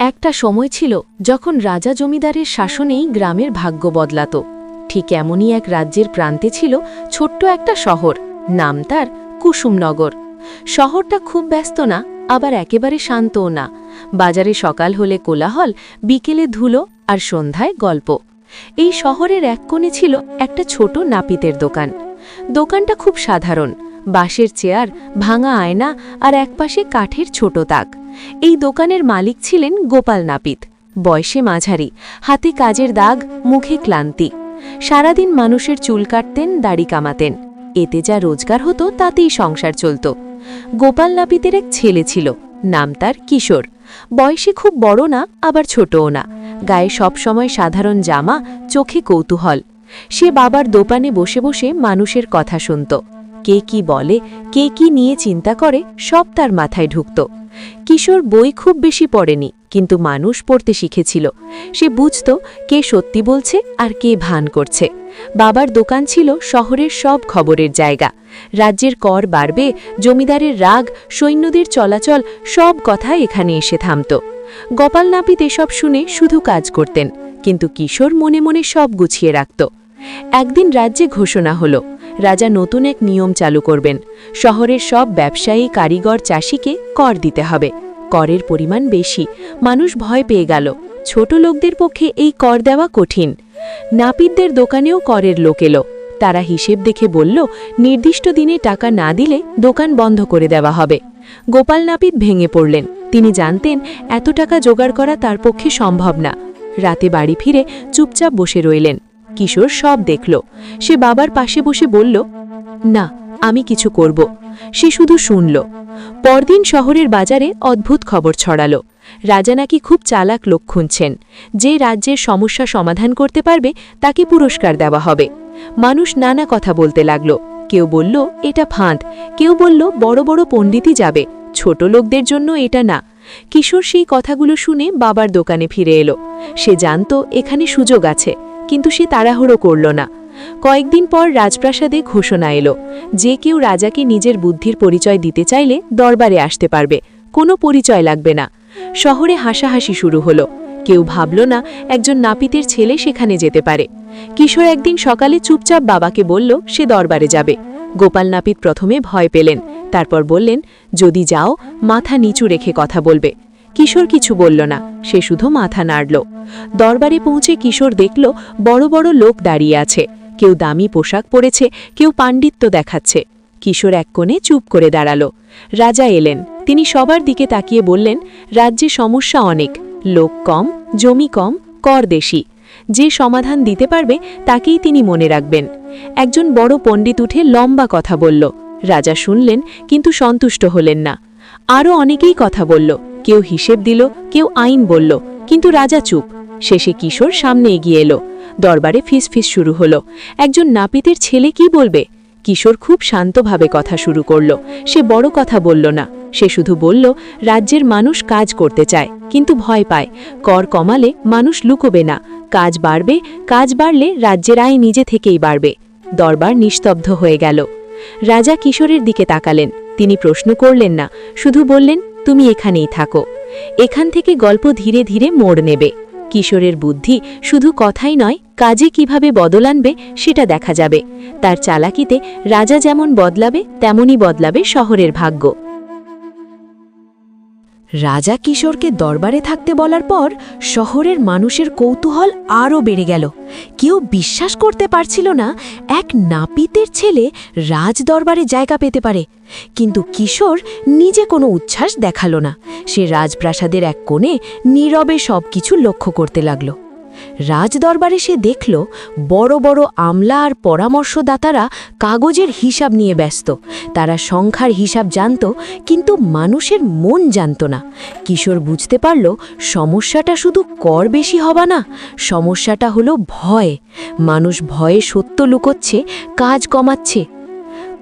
একটা সময় ছিল যখন রাজা জমিদারের শাসনেই গ্রামের ভাগ্য বদলাত। ঠিক এমনই এক রাজ্যের প্রান্তে ছিল ছোট্ট একটা শহর, নাম তার কুসুমনগর। শহরটা খুব ব্যস্ত না, আবার একেবারে শান্তও না। বাজারে সকাল হলে কোলাহল, বিকেলে ধুলো আর সন্ধ্যায় গল্প। এই শহরের এক কোণে ছিল একটা ছোট নাপিতের দোকান। দোকানটা খুব সাধারণ, বাঁশের চেয়ার, ভাঙা আয়না আর একপাশে কাঠের ছোট তাক। এই দোকানের মালিক ছিলেন গোপাল নাপিত, বয়সে মাঝারি, হাতে কাজের দাগ, মুখে ক্লান্তি। সারাদিন মানুষের চুল কাটতেন, দাড়ি কামাতেন। এতে যা রোজগার হতো, তাতেই সংসার চলত। গোপাল নাপিতের এক ছেলে ছিল, নাম তার কিশোর। বয়সে খুব বড় না, আবার ছোটও না। গায়ে সবসময় সাধারণ জামা, চোখে কৌতূহল। সে বাবার দোকানে বসে বসে মানুষের কথা শুনত। কে কি বলে, কে কি নিয়ে চিন্তা করে, সব তার মাথায় ঢুকত। কিশোর বই খুব বেশি পড়েনি, কিন্তু মানুষ পড়তে শিখেছিল। সে বুঝত কে সত্যি বলছে আর কে ভান করছে। বাবার দোকান ছিল শহরের সব খবরের জায়গা। রাজ্যের কর বাড়বে, জমিদারের রাগ, সৈন্যদের চলাচল, সব কথা এখানে এসে থামত। গোপাল নাপিত এসব শুনে শুধু কাজ করতেন, কিন্তু কিশোর মনে মনে সব গুছিয়ে রাখত। একদিন রাজ্যে ঘোষণা হলো রাজা নতুন এক নিয়ম চালু করবেন। শহরের সব ব্যবসায়ী, কারিগর, চাষিকে কর দিতে হবে। করের পরিমাণ বেশি। মানুষ ভয় পেয়ে গেল। ছোট লোকদের পক্ষে এই কর দেওয়া কঠিন। নাপিতদের দোকানেও করের লোক এলো। তারা হিসেব দেখে বলল, নির্দিষ্ট দিনে টাকা না দিলে দোকান বন্ধ করে দেওয়া হবে। গোপাল নাপিত ভেঙে পড়লেন। তিনি জানতেন, এত টাকা জোগাড় করা তার পক্ষে সম্ভব না। রাতে বাড়ি ফিরে চুপচাপ বসে রইলেন। কিশোর সব দেখল। সে বাবার পাশে বসে বলল, না, আমি কিছু করব। সে শুধু শুনল। পরদিন শহরের বাজারে অদ্ভুত খবর ছড়ালো। রাজা নাকি খুব চালাক লোক খুঁজছেন। যে রাজ্যের সমস্যা সমাধান করতে পারবে, তাকে পুরস্কার দেওয়া হবে। মানুষ নানা কথা বলতে লাগল। কেউ বলল, এটা ফাঁদ। কেউ বলল, বড় বড় পণ্ডিতই যাবে। ছোট লোকদের জন্য এটা না। কিশোর সেই কথাগুলো শুনে বাবার দোকানে ফিরে এলো। সে জানত, এখানে সুযোগ আছে। কিন্তু সে তাড়াহুড়ো করল না। কয়েকদিন পর রাজপ্রাসাদে ঘোষণা এলো, যে কেউ রাজাকে নিজের বুদ্ধির পরিচয় দিতে চাইলে দরবারে আসতে পারবে, কোনো পরিচয় লাগবে না। শহরে হাসাহাসি শুরু হলো। কেউ ভাবল না, একজন নাপিতের ছেলে সেখানে যেতে পারে। কিশোর একদিন সকালে চুপচাপ বাবাকে বলল, সে দরবারে যাবে। গোপাল নাপিত প্রথমে ভয় পেলেন, তারপর বললেন, যদি যাও, মাথা নিচু রেখে কথা বলবে। কিশোর কিছু বলল না। সে শুধু মাথা নাড়ল। দরবারে পৌঁছে কিশোর দেখল বড় বড় লোক দাঁড়িয়ে আছে। কেউ দামি পোশাক পরেছে, কেউ পাণ্ডিত্য দেখাচ্ছে। কিশোর এক কোণে চুপ করে দাঁড়াল। রাজা এলেন। তিনি সবার দিকে তাকিয়ে বললেন, রাজ্যে সমস্যা অনেক। লোক কম, জমি কম, কর দেশি। যে সমাধান দিতে পারবে, তাকেই তিনি মনে রাখবেন। একজন বড় পণ্ডিত উঠে লম্বা কথা বলল। রাজা শুনলেন, কিন্তু সন্তুষ্ট হলেন না। আরও অনেকেই কথা বলল কেউ হিসেব দিল, কেউ আইন বলল, কিন্তু রাজা চুপ। শেষে কিশোর সামনে এগিয়ে এলো। দরবারে ফিসফিস শুরু হলো। একজন নাপিতের ছেলে কি বলবে? কিশোর খুব শান্তভাবে কথা শুরু করল। সে বড় কথা বলল না। সে শুধু বলল, রাজ্যের মানুষ কাজ করতে চায়, কিন্তু ভয় পায়। কর কমালে মানুষ লুকোবে না। কাজ বাড়বে, কাজ বাড়লে রাজ্যের আয় নিজে থেকেই বাড়বে। দরবার নিস্তব্ধ হয়ে গেল। রাজা কিশোরের দিকে তাকালেন। তিনি প্রশ্ন করলেন না, শুধু বললেন তুমি এখানেই থাকো। এখান থেকে গল্প ধীরে ধীরে মোড় নেবে। কিশোরের বুদ্ধি শুধু কথাই নয়, কাজে কীভাবে বদল আনবে সেটা দেখা যাবে। তার চালাকিতে রাজা যেমন বদলাবে, তেমনই বদলাবে শহরের ভাগ্য। রাজা কিশোরকে দরবারে থাকতে বলার পর শহরের মানুষের কৌতূহল আরও বেড়ে গেল। কেউ বিশ্বাস করতে পারছিল না এক নাপিতের ছেলে রাজ দরবারে জায়গা পেতে পারে। কিন্তু কিশোর নিজে কোনো উচ্ছ্বাস দেখাল না। সে রাজপ্রাসাদের এক কোণে নীরবে সব কিছু লক্ষ্য করতে লাগল। রাজদরবারে সে দেখল বড় বড় আমলা আর পরামর্শদাতারা কাগজের হিসাব নিয়ে ব্যস্ত। তারা সংখ্যার হিসাব জানত, কিন্তু মানুষের মন জানত না। কিশোর বুঝতে পারল, সমস্যাটা শুধু কর বেশি হবা না, সমস্যাটা হলো ভয়। মানুষ ভয়ে সত্য লুকোচ্ছে, কাজ কমাচ্ছে।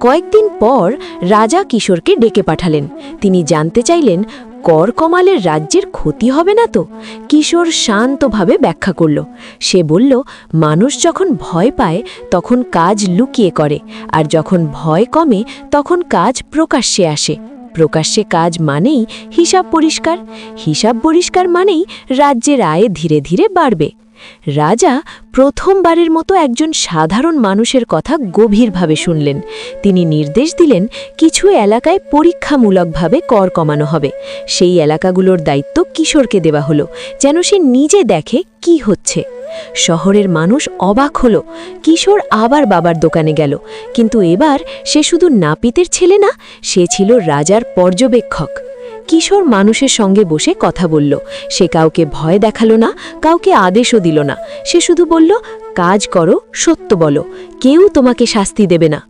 কয়েকদিন পর রাজা কিশোরকে ডেকে পাঠালেন। তিনি জানতে চাইলেন কর কমালে রাজ্যের ক্ষতি হবে না তো? কিশোর শান্তভাবে ব্যাখ্যা করল। সে বলল, মানুষ যখন ভয় পায়, তখন কাজ লুকিয়ে করে, আর যখন ভয় কমে, তখন কাজ প্রকাশ্যে আসে। প্রকাশ্যে কাজ মানেই হিসাব পরিষ্কার। হিসাব পরিষ্কার মানেই রাজ্যের আয় ধীরে ধীরে বাড়বে। রাজা প্রথমবারের মতো একজন সাধারণ মানুষের কথা গভীরভাবে শুনলেন। তিনি নির্দেশ দিলেন কিছু এলাকায় পরীক্ষামূলকভাবে কর কমানো হবে। সেই এলাকাগুলোর দায়িত্ব কিশোরকে দেওয়া হলো, যেন সে নিজে দেখে কি হচ্ছে। শহরের মানুষ অবাক হলো, কিশোর আবার বাবার দোকানে গেল। কিন্তু এবার সে শুধু নাপিতের ছেলে না, সে ছিল রাজার পর্যবেক্ষক। কিশোর মানুষের সঙ্গে বসে কথা বলল। সে কাউকে ভয় দেখাল না, কাউকে আদেশও দিল না। সে শুধু বলল, কাজ করো, সত্য বলো, কেউ তোমাকে শাস্তি দেবে না।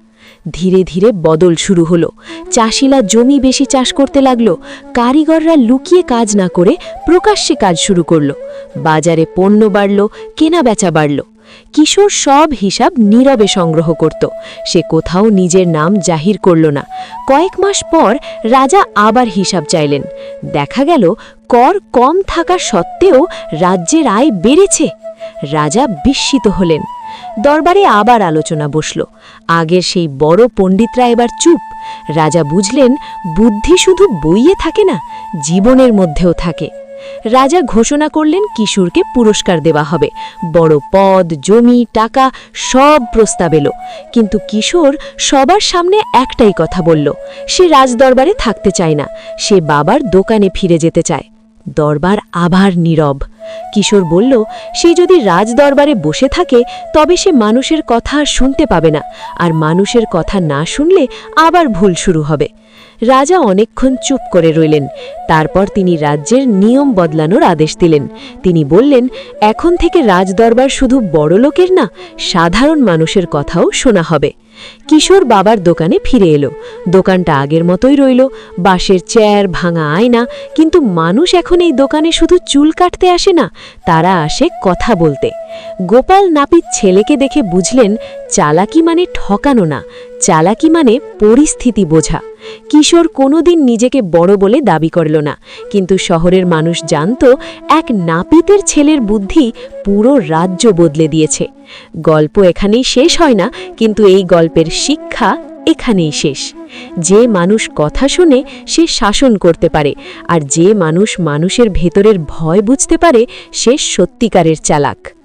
ধীরে ধীরে বদল শুরু হলো। চাষিলা জমি বেশি চাষ করতে লাগল। কারিগররা লুকিয়ে কাজ না করে প্রকাশ্যে কাজ শুরু করল। বাজারে পণ্য বাড়ল কেনা বেচা বাড়ল। কিশোর সব হিসাব নীরবে সংগ্রহ করত। সে কোথাও নিজের নাম জাহির করল না। কয়েক মাস পর রাজা আবার হিসাব চাইলেন। দেখা গেল, কর কম থাকা সত্ত্বেও রাজ্যের আয় বেড়েছে। রাজা বিস্মিত হলেন। দরবারে আবার আলোচনা বসল। আগের সেই বড় পণ্ডিতরা এবার চুপ। রাজা বুঝলেন, বুদ্ধি শুধু বইয়ে থাকে না, জীবনের মধ্যেও থাকে। রাজা ঘোষণা করলেন কিশোরকে পুরস্কার দেওয়া হবে। বড় পদ, জমি, টাকা, সব প্রস্তাব এলো। কিন্তু কিশোর সবার সামনে একটাই কথা বলল, সে রাজদরবারে থাকতে চায় না, সে বাবার দোকানে ফিরে যেতে চায়। দরবার আবার নীরব। কিশোর বলল, সে যদি রাজদরবারে বসে থাকে, তবে সে মানুষের কথা শুনতে পাবে না, আর মানুষের কথা না শুনলে আবার ভুল শুরু হবে। রাজা অনেকক্ষণ চুপ করে রইলেন। তারপর তিনি রাজ্যের নিয়ম বদলানোর আদেশ দিলেন। তিনি বললেন, এখন থেকে রাজদরবার শুধু বড়লোকের না, সাধারণ মানুষের কথাও শোনা হবে। কিশোর বাবার দোকানে ফিরে এলো। দোকানটা আগের মতোই রইল, বাঁশের চেয়ার, ভাঙা আয়না, কিন্তু মানুষ এখন এই দোকানে শুধু চুল কাটতে আসে না, তারা আসে কথা বলতে। গোপাল নাপিত ছেলেকে দেখে বুঝলেন, চালাকি মানে ঠকানো না, চালাকি মানে পরিস্থিতি বোঝা। কিশোর কোনোদিন নিজেকে বড় বলে দাবি করল না। কিন্তু শহরের মানুষ জানত, এক নাপিতের ছেলের বুদ্ধি পুরো রাজ্য বদলে দিয়েছে। গল্প এখানেই শেষ হয় না, কিন্তু এই গল্পের শিক্ষা এখানেই শেষ। যে মানুষ কথা শুনে, সে শাসন করতে পারে, আর যে মানুষ মানুষের ভেতরের ভয় বুঝতে পারে, সে সত্যিকারের চালাক।